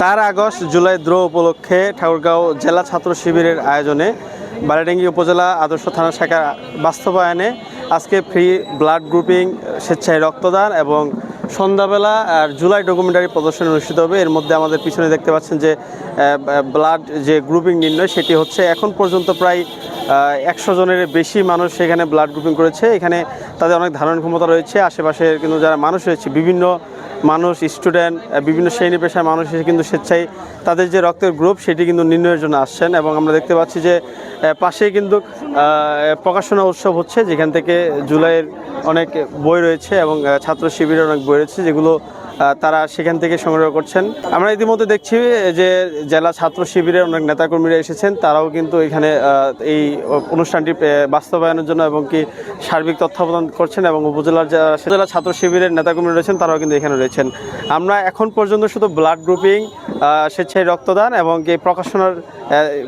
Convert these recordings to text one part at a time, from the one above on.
চার আগস্ট, জুলাই দ্রো উপলক্ষে ঠাকুরগাঁও জেলা ছাত্র শিবিরের আয়োজনে বারাডাঙ্গি উপজেলা আদর্শ থানা শাখা বাস্তবায়নে আজকে ফ্রি ব্লাড গ্রুপিং স্বেচ্ছায় রক্তদান এবং সন্ধ্যাবেলা আর জুলাই ডকুমেন্টারি প্রদর্শনী অনুষ্ঠিত হবে। এর মধ্যে আমাদের পিছনে দেখতে পাচ্ছেন যে ব্লাড যে গ্রুপিং নির্ণয়, সেটি হচ্ছে এখন পর্যন্ত প্রায় একশো জনের বেশি মানুষ সেখানে ব্লাড গ্রুপিং করেছে। এখানে তাদের অনেক ধারণ ক্ষমতা রয়েছে। আশেপাশে কিন্তু যারা মানুষ রয়েছে, বিভিন্ন মানুষ স্টুডেন্ট বিভিন্ন শ্রেণি পেশার মানুষ এসে কিন্তু স্বেচ্ছায় তাদের যে রক্তের গ্রুপ সেটি কিন্তু নির্ণয়ের জন্য আসছেন এবং আমরা দেখতে পাচ্ছি যে পাশেই কিন্তু প্রকাশনা উৎসব হচ্ছে, যেখান থেকে জুলাইয়ের অনেক বই রয়েছে এবং ছাত্র শিবিরের অনেক বই রয়েছে যেগুলো তারা সেখান থেকে সংগ্রহ করছেন। আমরা ইতিমধ্যে দেখছি যে জেলা ছাত্র শিবিরের অনেক নেতাকর্মীরা এসেছেন, তারাও কিন্তু এখানে এই অনুষ্ঠানটি বাস্তবায়নের জন্য এবং কি সার্বিক তত্ত্বাবধান করছেন এবং উপজেলার যারা জেলা ছাত্র শিবিরের নেতাকর্মী রয়েছেন, তারাও কিন্তু এখানে রয়েছেন। আমরা এখন পর্যন্ত শুধু ব্লাড গ্রুপিং স্বেচ্ছায় রক্তদান এবং কি প্রকাশনার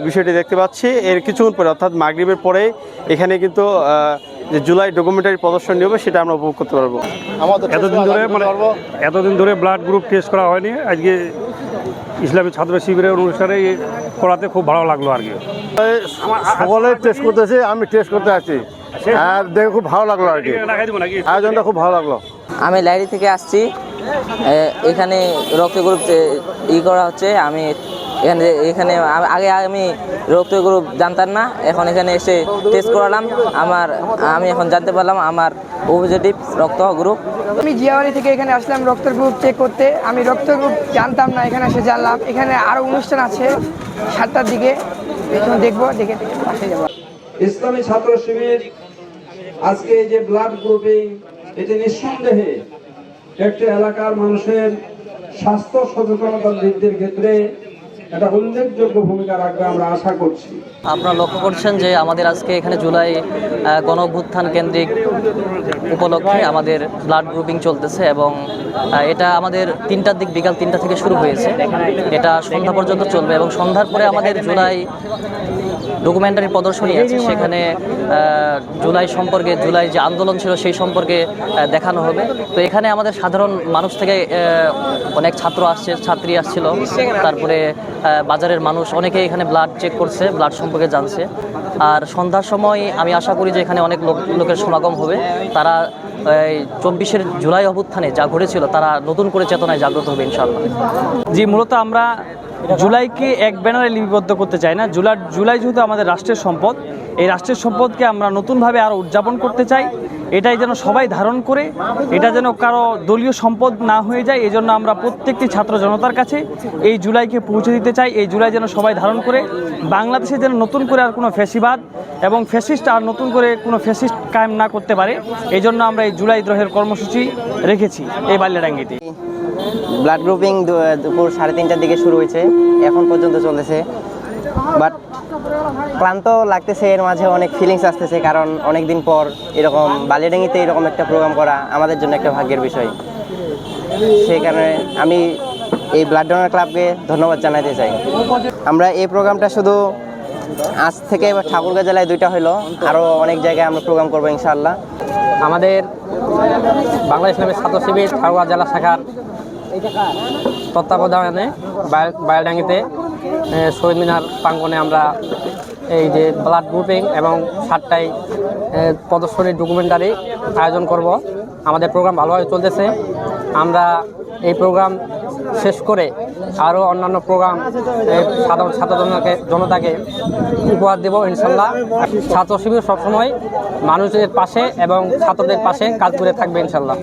বিষয়টি দেখতে পাচ্ছি। এর কিছুক্ষণ পরে, অর্থাৎ মাগরিবের পরে, এখানে কিন্তু যে জুলাই ডকুমেন্টারি প্রদর্শনী হবে সেটা আমরা উপভোগ করতে পারব। এতদিন ধরে মানে এতদিন ধরে ব্লাড গ্রুপ টেস্ট করা হয়নি। আজকে ইসলামী ছাত্র শিবিরের অনুষ্ঠানে করাতে খুব ভালো লাগল আর কি। সকলে টেস্ট করতেছে আমি টেস্ট করতে আসছি। আর দেখে খুব ভালো লাগল আর কি। আয়োজনটা খুব ভালো লাগল। আমি লাইরি থেকে আসছি। এখানে রক্ত গ্রুপ ই করা হচ্ছে। আমি এখানে এখানে আগে আমি রক্ত গ্রুপ জানতাম না এখন এখানে এসে টেস্ট করালাম। আমার আমি এখন জানতে পারলাম আমার পজিটিভ রক্ত গ্রুপ। আমি জিয়াবাড়ি থেকে এখানে আসলাম রক্ত গ্রুপ চেক করতে। আমি রক্ত গ্রুপ জানতাম না এখানে এসে জানলাম। এখানে আরও অনুষ্ঠান আছে সাতটার দিকে। এখানে দেখব দেখে দেখে পাশে যাব। ইসলামী ছাত্র শিবির আজকে যে ব্লাড গ্রুপিং এটি নিঃসন্দেহে একটি এলাকার মানুষের স্বাস্থ্য সচেতনতা বৃদ্ধির ক্ষেত্রে একটা উল্লেখযোগ্য ভূমিকা রাখবে আমরা আশা করছি। আপনারা লক্ষ্য করছেন যে আমাদের আজকে এখানে জুলাই আহ, গণ অভ্যুত্থান কেন্দ্রিক উপলক্ষে আমাদের ব্লাড গ্রুপিং চলতেছে এবং এটা আমাদের তিনটার দিক বিকাল তিনটা থেকে শুরু হয়েছে। এটা সন্ধ্যা পর্যন্ত চলবে এবং সন্ধ্যার পরে আমাদের জুলাই ডকুমেন্টারি প্রদর্শনী আছে। সেখানে জুলাই সম্পর্কে, জুলাই যে আন্দোলন ছিল সেই সম্পর্কে দেখানো হবে। তো এখানে আমাদের সাধারণ মানুষ থেকে অনেক ছাত্র আসছে, ছাত্রী আসছিল। তারপরে বাজারের মানুষ, অনেকে এখানে ব্লাড চেক করছে ব্লাড সম্পর্কে জানছে। আর সন্ধ্যার সময় আমি আশা করি যে এখানে অনেক লোক, লোকের সমাগম হবে। তারা চব্বিশের জুলাই অভ্যুত্থানে যা ঘটেছিল, তারা নতুন করে চেতনায় জাগ্রত হবে ইনশাল্লাহ জি, মূলত আমরা জুলাইকে এক ব্যানারে লিপিবদ্ধ করতে চাই না। জুলাই জুলাই যেহেতু আমাদের রাষ্ট্রের সম্পদ, এই রাষ্ট্রের সম্পদকে আমরা নতুনভাবে আরও উদযাপন করতে চাই। এটাই যেন সবাই ধারণ করে, এটা যেন কারও দলীয় সম্পদ না হয়ে যায় এই জন্য আমরা প্রত্যেকটি ছাত্র জনতার কাছে এই জুলাইকে পৌঁছে দিতে চাই। এই জুলাই যেন সবাই ধারণ করে, বাংলাদেশে যেন নতুন করে আর কোনো ফ্যাসিবাদ এবং ফ্যাসিস্ট আর নতুন করে কোনো ফ্যাসিস্ট কায়েম না করতে পারে এই জন্য আমরা এই জুলাই দ্রোহের কর্মসূচি রেখেছি, এই বাল্যডাঙ্গিতে ব্লাড গ্রুপিং দুপুর সাড়ে তিনটার দিকে শুরু হয়েছে, এখন পর্যন্ত চলেছে বাট ক্লান্ত লাগতেছে, এর মাঝে অনেক ফিলিংস আসতেছে, কারণ অনেক দিন পর এরকম বালিয়াডাঙ্গিতে এরকম একটা প্রোগ্রাম করা আমাদের জন্য একটা ভাগ্যের বিষয়। সেই কারণে আমি এই ব্লাড ডোনার ক্লাবকে ধন্যবাদ জানাতে চাই। আমরা এই প্রোগ্রামটা শুধু আজ থেকে ঠাকুরগাঁ জেলায় দুইটা হলো আরও অনেক জায়গায় আমরা প্রোগ্রাম করব ইনশাআল্লাহ। আমাদের বাংলাদেশ ইসলামের ছাত্র শিবির ঠাকুরগাঁ জেলা শাখার তত্ত্বাবধানে বায়োডাঙ্গিতে শহীদ মিনার প্রাঙ্গনে আমরা এই যে ব্লাড গ্রুপিং এবং সাতটাই প্রদর্শনী ডকুমেন্টারি আয়োজন করব। আমাদের প্রোগ্রাম ভালোভাবে চলতেছে। আমরা এই প্রোগ্রাম শেষ করে আরও অন্যান্য প্রোগ্রাম সাধারণ ছাত্র জনতাকে জনতাকে উপহার দেব ইনশাল্লাহ। ছাত্র শিবির সবসময় মানুষের পাশে এবং ছাত্রদের পাশে কাজ করে থাকবে ইনশাল্লাহ।